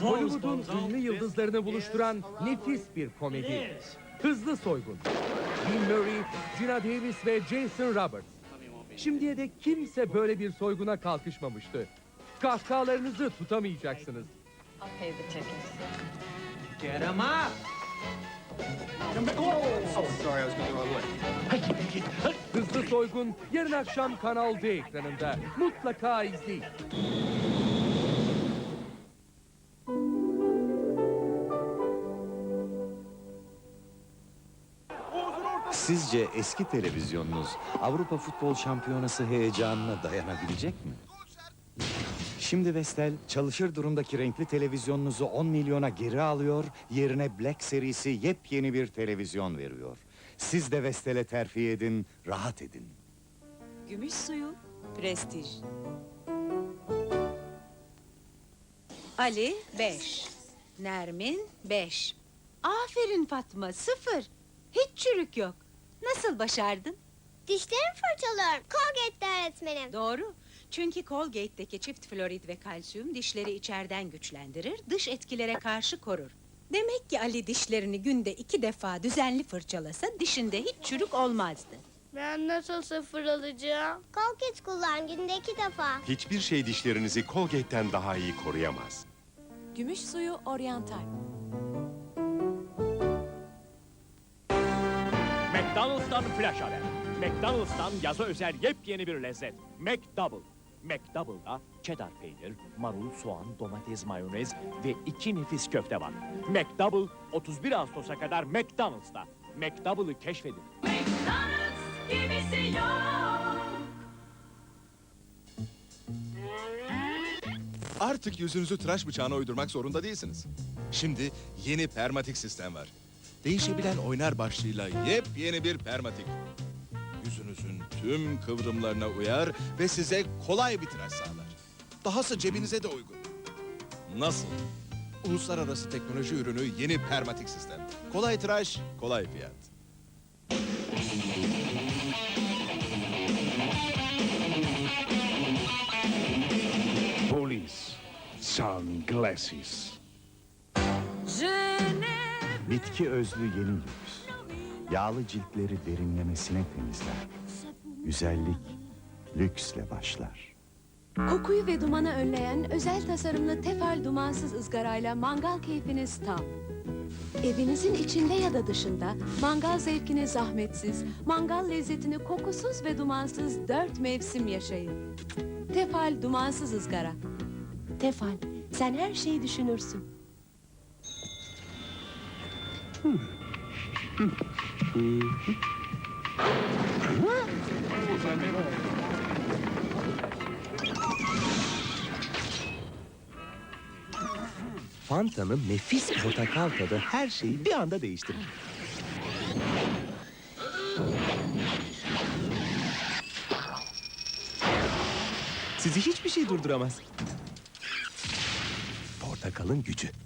Hollywood'un ünlü yıldızlarını buluşturan nefis bir komedi. Hızlı Soygun. Bill Murray, Gina Davis ve Jason Roberts. Şimdiye dek kimse böyle bir soyguna kalkışmamıştı. Kahkahalarınızı tutamayacaksınız. Get him up. Hızlı Soygun yarın akşam Kanal D ekranında. Mutlaka izleyin. Sizce eski televizyonunuz Avrupa Futbol Şampiyonası heyecanına dayanabilecek mi? Şimdi Vestel çalışır durumdaki renkli televizyonunuzu 10 milyona geri alıyor, yerine Black serisi yepyeni bir televizyon veriyor. Siz de Vestel'e terfi edin, rahat edin. Gümüş suyu, prestij. Ali, beş. Nermin, beş. Aferin Fatma, sıfır. Hiç çürük yok. Nasıl başardın? Dişlerimi fırçalıyorum. Colgate'de öğretmenim. Doğru. Çünkü Colgate'deki çift florid ve kalsiyum dişleri içeriden güçlendirir, dış etkilere karşı korur. Demek ki Ali dişlerini günde iki defa düzenli fırçalasa dişinde hiç çürük olmazdı. Ben nasıl sıfır alacağım? Colgate kullan günde iki defa. Hiçbir şey dişlerinizi Colgate'den daha iyi koruyamaz. Gümüş suyu oryantal. McDonald's'tan flash haber. McDonald's'tan yaza özel yepyeni bir lezzet. McDouble. McDouble'da cheddar peynir, marul, soğan, domates, mayonez ve iki nefis köfte var. McDouble 31 Ağustos'a kadar McDonald's'ta. McDouble'ı keşfedin. Artık yüzünüzü tıraş bıçağına uydurmak zorunda değilsiniz. Şimdi yeni permatik sistem var. Değişebilen oynar başlığıyla yepyeni bir permatik. Yüzünüzün tüm kıvrımlarına uyar ve size kolay bir tıraş sağlar. Dahası cebinize de uygun. Nasıl? Uluslararası teknoloji ürünü yeni permatik sistem. Kolay tıraş, kolay fiyat. Police Sunglasses. Bitki özlü yeni lüks. Yağlı ciltleri derinlemesine temizler. Güzellik lüksle başlar. Kokuyu ve dumanı önleyen özel tasarımlı tefal dumansız ızgarayla mangal keyfiniz tam. Evinizin içinde ya da dışında mangal zevkini zahmetsiz, mangal lezzetini kokusuz ve dumansız dört mevsim yaşayın. Tefal dumansız ızgara. Tefal, sen her şeyi düşünürsün. Fanta'nın nefis portakal tadı her şeyi bir anda değiştirir. Sizi hiçbir şey durduramaz. Portakalın gücü.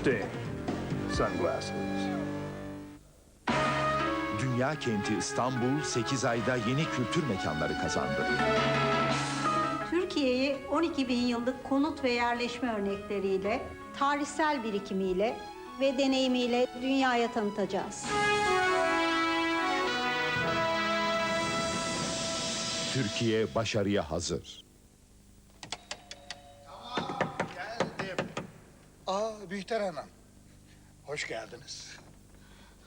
Sting Sunglasses. Dünya kenti İstanbul 8 ayda yeni kültür mekanları kazandı. Türkiye'yi 12 bin yıllık konut ve yerleşme örnekleriyle, tarihsel birikimiyle ve deneyimiyle dünyaya tanıtacağız. Türkiye başarıya hazır. Bihter Hanım. Hoş geldiniz.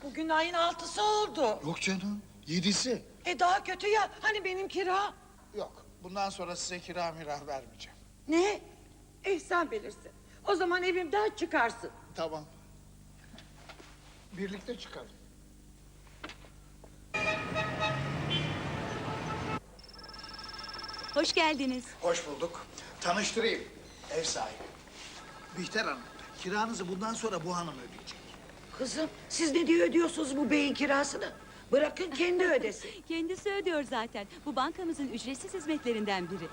Bugün ayın altısı oldu. Yok canım. Yedisi. E daha kötü ya. Hani benim kira? Yok. Bundan sonra size kira mira vermeyeceğim. Ne? Eh sen bilirsin. O zaman evimden çıkarsın. Tamam. Birlikte çıkalım. Hoş geldiniz. Hoş bulduk. Tanıştırayım. Ev sahibi. Bihter Hanım, kiranızı bundan sonra bu hanım ödeyecek. Kızım siz ne diye ödüyorsunuz bu beyin kirasını? Bırakın kendi ödesin. Kendisi ödüyor zaten. Bu bankamızın ücretsiz hizmetlerinden biri.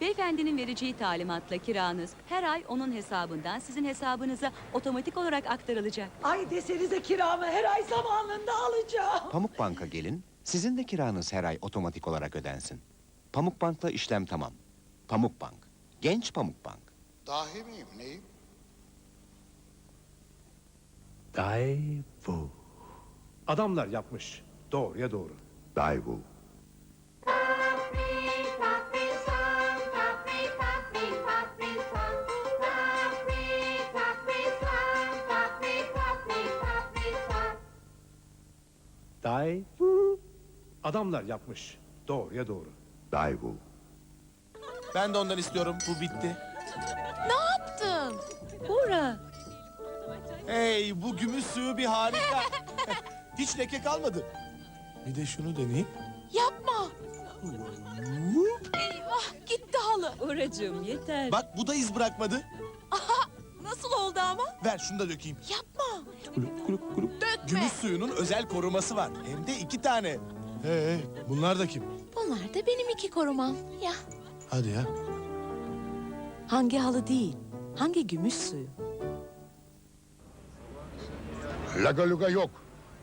Beyefendinin vereceği talimatla kiranız her ay onun hesabından sizin hesabınıza otomatik olarak aktarılacak. Ay desenize kiramı her ay zamanında alacağım. Pamuk Bank'a gelin, sizin de kiranız her ay otomatik olarak ödensin. Pamuk Bank'la işlem tamam. Pamuk Bank, genç Pamuk Bank. Dahi miyim, neyim? Daivu. Adamlar yapmış. Doğruya doğru. Daiwu. Daivu. Adamlar yapmış. Doğruya doğru. Daiwu. Ben de ondan istiyorum. Bu bitti. Yaptın. Bora, Hey bu gümüş suyu bir harika. Hiç leke kalmadı. Bir de şunu deneyeyim. Yapma. Eyvah gitti halı. Boracığım yeter. Bak bu da iz bırakmadı. Nasıl oldu ama? Ver şunu da dökeyim. Yapma. Kulüp kulüp kulüp. Dökme. Gümüş suyunun özel koruması var. Hem de iki tane. Hey, bunlar da kim? Bunlar da benim iki korumam. Ya. Hadi ya. Hangi halı değil? Hangi gümüş suyu? Lagaluga yok.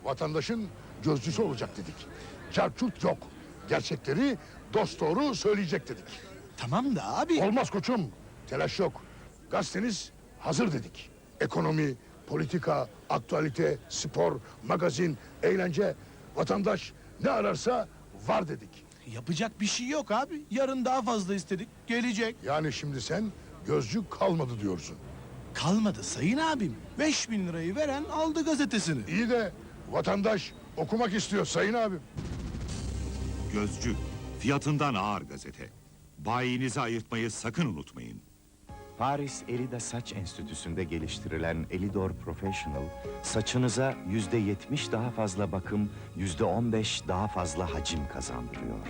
Vatandaşın gözcüsü olacak dedik. Çarçurt yok. Gerçekleri dost doğru söyleyecek dedik. Tamam da abi. Olmaz koçum. Telaş yok. Gazeteniz hazır dedik. Ekonomi, politika, aktualite, spor, magazin, eğlence. Vatandaş ne ararsa var dedik. Yapacak bir şey yok abi. Yarın daha fazla istedik. Gelecek. Yani şimdi sen gözcü kalmadı diyorsun. Kalmadı sayın abim. Beş bin lirayı veren aldı gazetesini. İyi de vatandaş okumak istiyor sayın abim. Gözcü. Fiyatından ağır gazete. Bayinizi ayırtmayı sakın unutmayın. Paris Elida Saç Enstitüsü'nde geliştirilen Elidor Professional, saçınıza yüzde yetmiş daha fazla bakım, yüzde on beş daha fazla hacim kazandırıyor.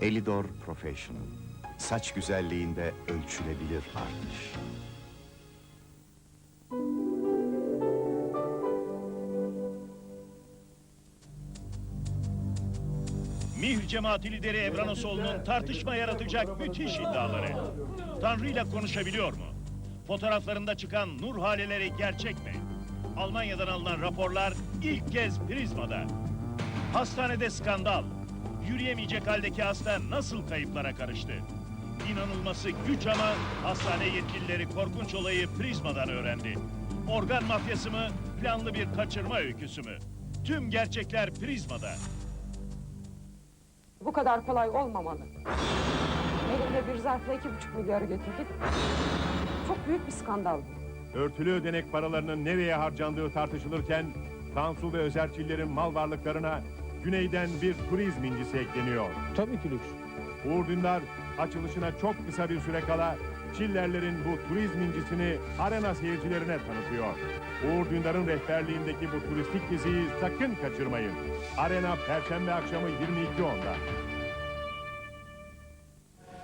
Elidor Professional, saç güzelliğinde ölçülebilir artış. Mihr cemaati lideri Evranoğlu'nun tartışma yaratacak müthiş iddiaları. Tanrı ile konuşabiliyor mu? Fotoğraflarında çıkan nur haleleri gerçek mi? Almanya'dan alınan raporlar ilk kez Prizma'da. Hastanede skandal. Yürüyemeyecek haldeki hasta nasıl kayıplara karıştı? İnanılması güç ama hastane yetkilileri korkunç olayı Prizma'dan öğrendi. Organ mafyası mı, planlı bir kaçırma öyküsü mü? Tüm gerçekler Prizma'da. Bu kadar kolay olmamalı. Elimde bir zarfla iki buçuk milyarı getirdik. Çok büyük bir skandal. Örtülü ödenek paralarının nereye harcandığı tartışılırken Tansu ve Özerçillerin mal varlıklarına güneyden bir turizm incisi ekleniyor. Tabii ki lüks. Uğur Dündar açılışına çok kısa bir süre kala Çillerlerin bu turizm incisini arena seyircilerine tanıtıyor. Uğur Dündar'ın rehberliğindeki bu turistik geziyi sakın kaçırmayın. Arena Perşembe akşamı 22.10'da.